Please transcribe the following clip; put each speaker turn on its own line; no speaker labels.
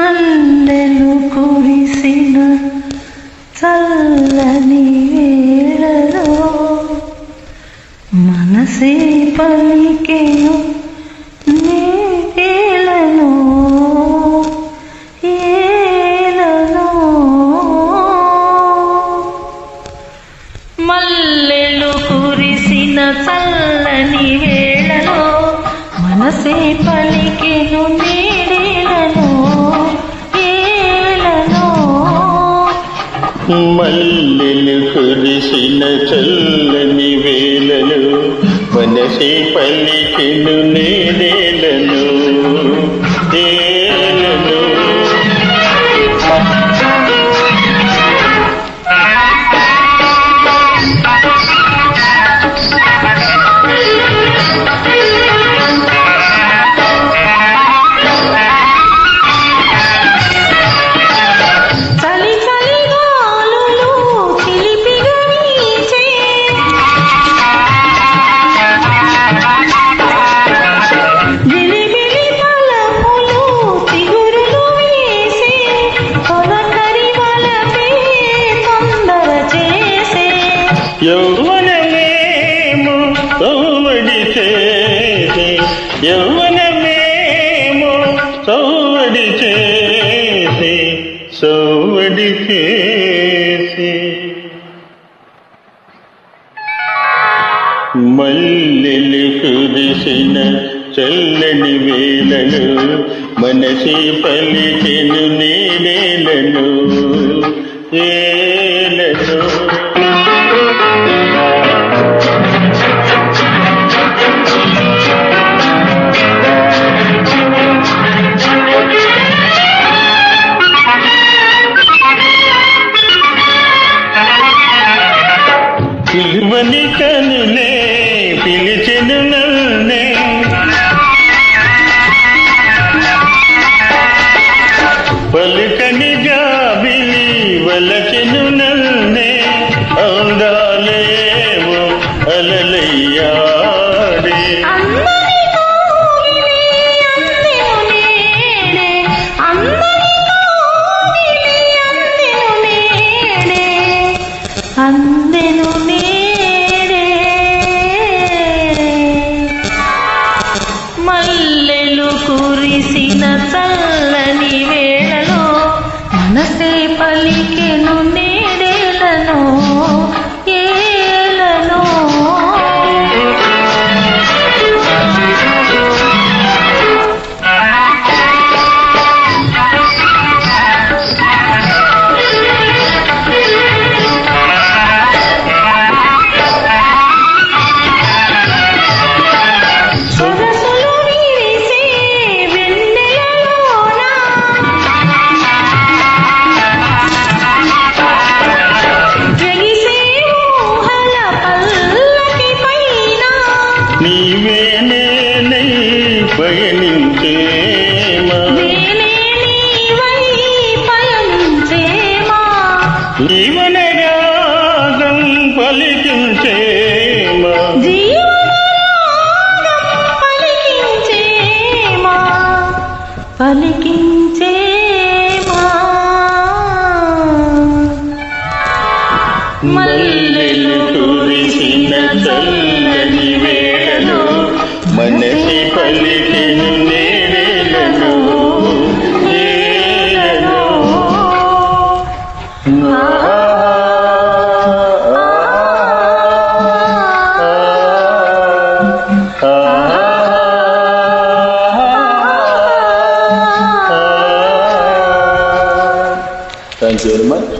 మండెలు కురిసిన చల్లని వేళలో మనసే పలికెను నీటిలను ఏలను.
మల్లెలు కురిసిన చల్లని వేళలో మనసే పలికెను
మల్లెలు కురిసిన చల్లని వేలను మనసి పలికిను నేలను
యౌవనమేము తోడి చేసి. యౌవనమేము తోడి చేసి. సోడి చేసి. మల్లెలు కురిసిన చల్లని వేళలు మనసి పలికెను నీడేలను ఏ పిలువని కనులే పిలిచెను నన్నే. పలుకని గాబిలి వలచెను నన్నే. అందాలేమో
అలలయ్యా. మల్లెలు కురిసిన చల్లని
పయనించేమా జీవన రాగం పలికించేమా?
పలికించేమా?
German